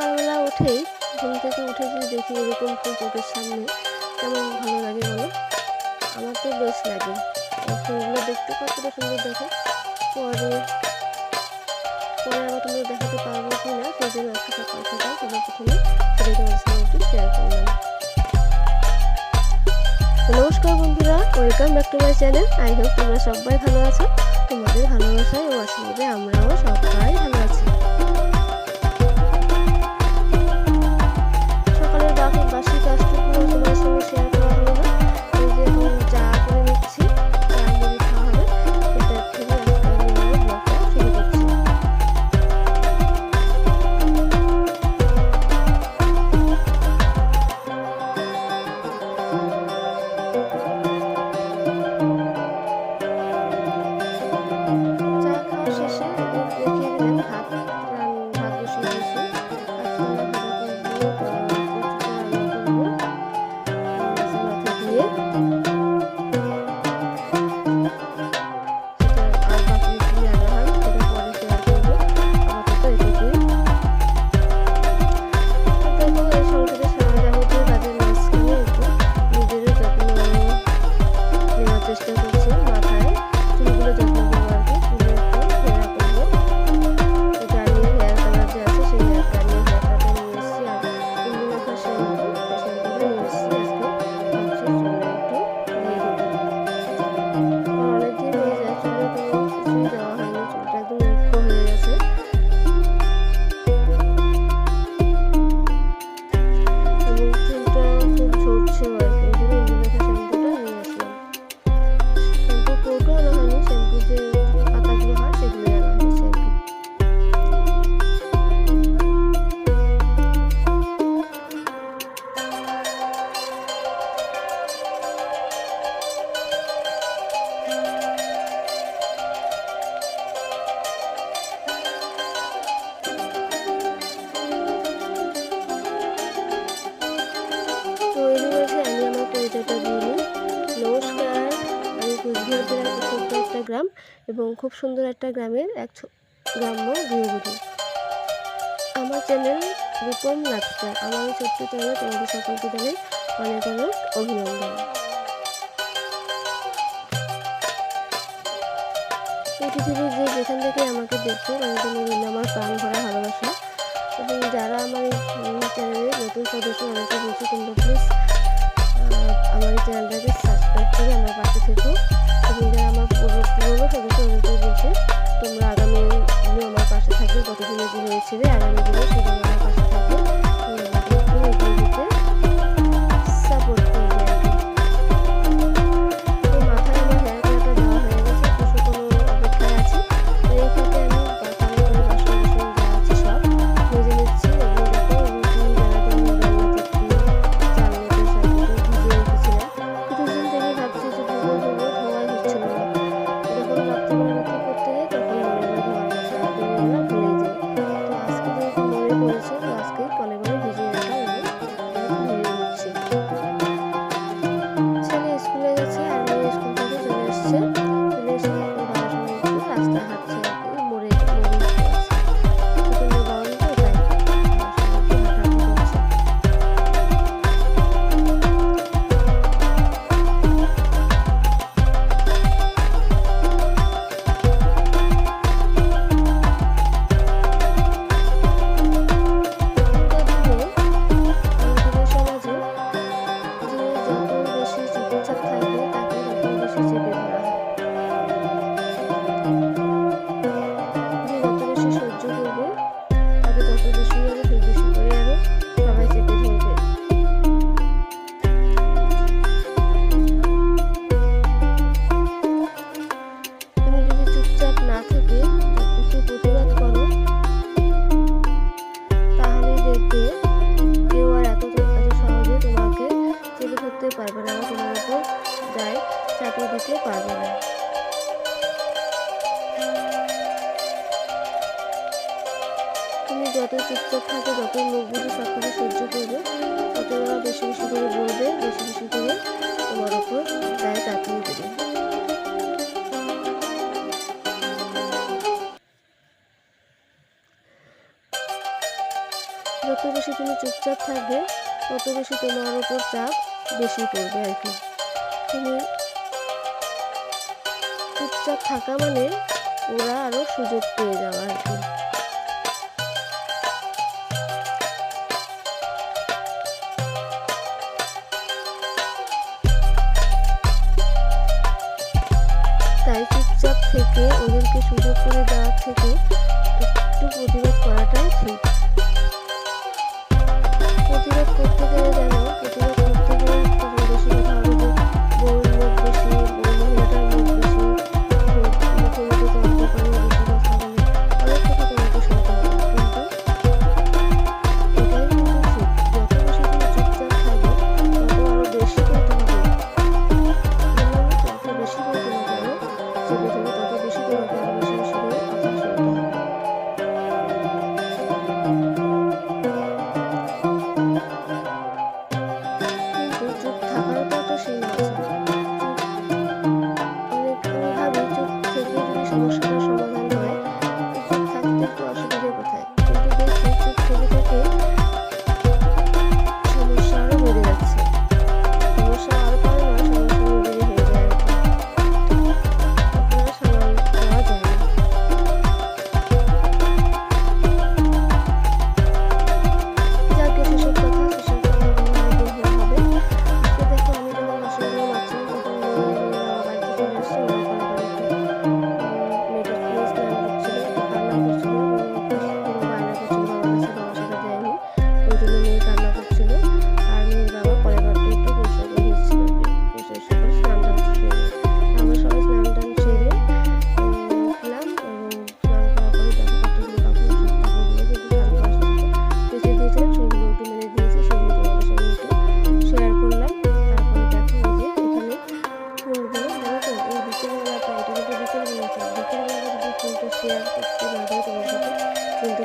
সকালবেলা উঠেই ঘুম থেকে উঠে যদি দেখি এরকম ফুল চোখের সামনে কেমন ভালো লাগে বলো? আমার তো বেশ লাগে। ফুলগুলো দেখতে কতটা সুন্দর দেখো। পরে পরে আবার তোমাদের দেখাতে পারব কি না, সেই জন্য আজকে সকাল সকাল সবার প্রথমে সেটাই তোমাদের সঙ্গে একটু শেয়ার করলাম নমস্কার বন্ধুরা welcome back to my channel I hope তোমরা সবাই ভালো আছো। তোমাদের ভালোবাসায় ও আশীর্বাদে আমরাও সবাই ভালো এবং খুব সুন্দর একটা গ্রামের এক গ্রাম্য গৃহবধূ। আমার চ্যানেল রূপম লাইফস্টাইল আমার এই ছোট্ট চ্যানেলে তোমাদের সকলকে জানাই অনেক অনেক অভিনন্দন। পৃথিবীর যে যেখান থেকে আমাকে দেখছ তাদের জন্য আমার প্রাণ ভরা ভালোবাসা। এবং যারা আমার এই চ্যানেলের নতুন সদস্য অনেকে বলছে তোমরা প্লিজ আমার এই চ্যানেলটাকে করে আমার পাশে থেকো। এবং যারা আমার পুরো পুরোনো সদস্য অনেকে বলছে, তোমরা আগামী দিনে আমার পাশে থাকবে কতদিনে দিন হয়েছে আগামী দিনে সেগুলো আমার পাশে যত চুপচাপ থাকে যত লোকগুলো বুঝে সব কিছু সহ্য করবে ততটা বেশি বেশি করে বলবে, বেশি বেশি করে তোমার ওপর গায়ে চাপিয়ে দেবে। যত বেশি তুমি চুপচাপ থাকবে, তত বেশি তোমার ওপর চাপ বেশি পড়বে আর কি। তুমি চুপচাপ থাকা মানে ওরা আরও সুযোগ পেয়ে যাওয়া আর কি। থেকে ওদেরকে সুযোগ করে দেওয়ার থেকে একটু প্রতিরোধ করাটাই ঠিক। প্রতিরোধ করতে গেলে যেন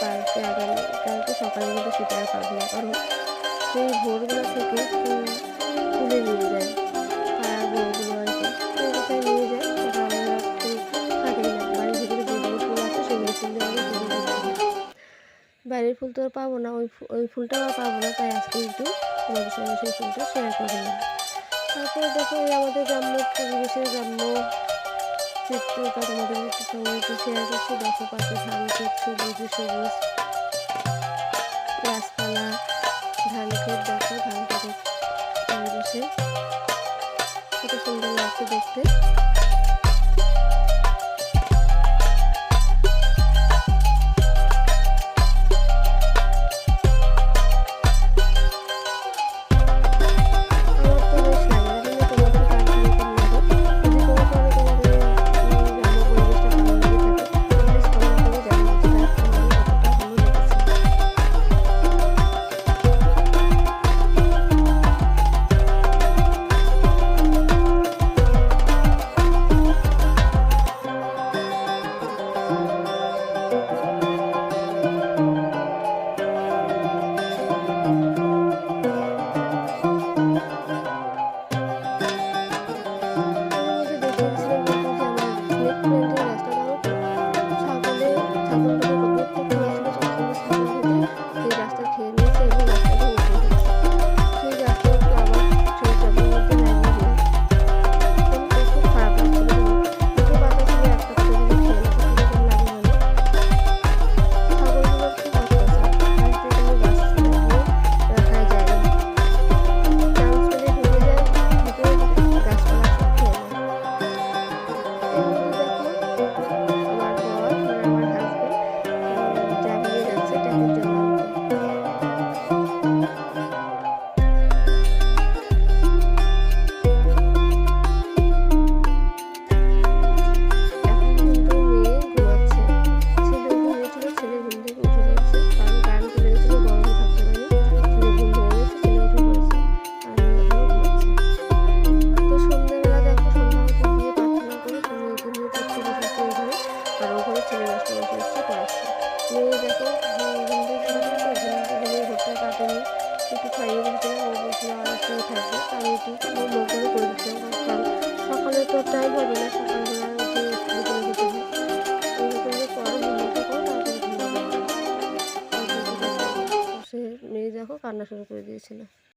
কালকে আগামী, কালকে সকালে কিন্তু সেটা আর পাবো না। কারণ সেই ভোরগুলো থেকে তুলে নিয়ে যায়। পাড়ার বউগুলো আর কি তো নিয়ে যায়। সেটা আমরা থাকি না। বাড়ির ভিতরে যেগুলো ফুল আছে, সেগুলো ফুল দিয়ে আমি তুলে বাড়ির ফুল তো আর পাবো না। ওই ওই ফুলটাও আর পাবো না। তাই আজকে একটু তোমাদের সঙ্গে সেই ফুলটা শেয়ার করে নিলাম তারপরে দেখো এই আমাদের গ্রাম্য পরিবেশের গ্রাম্য চিত্রটা তোমাদের একটু সঙ্গে একটু শেয়ার করছি দেখো পাশে ধান ক্ষেত সবুজ সবুজ গাছপালা ধান ক্ষেত দেখো ধান ক্ষেতের চারপাশে কত সুন্দর লাগছে দেখতে। আমি এটি মোমো করে করে কারণ সকালে তো টাইম হবে না, সকালবেলা করে দিতে এইরকম করে সে মেয়ে দেখো কান্না শুরু করে দিয়েছিল।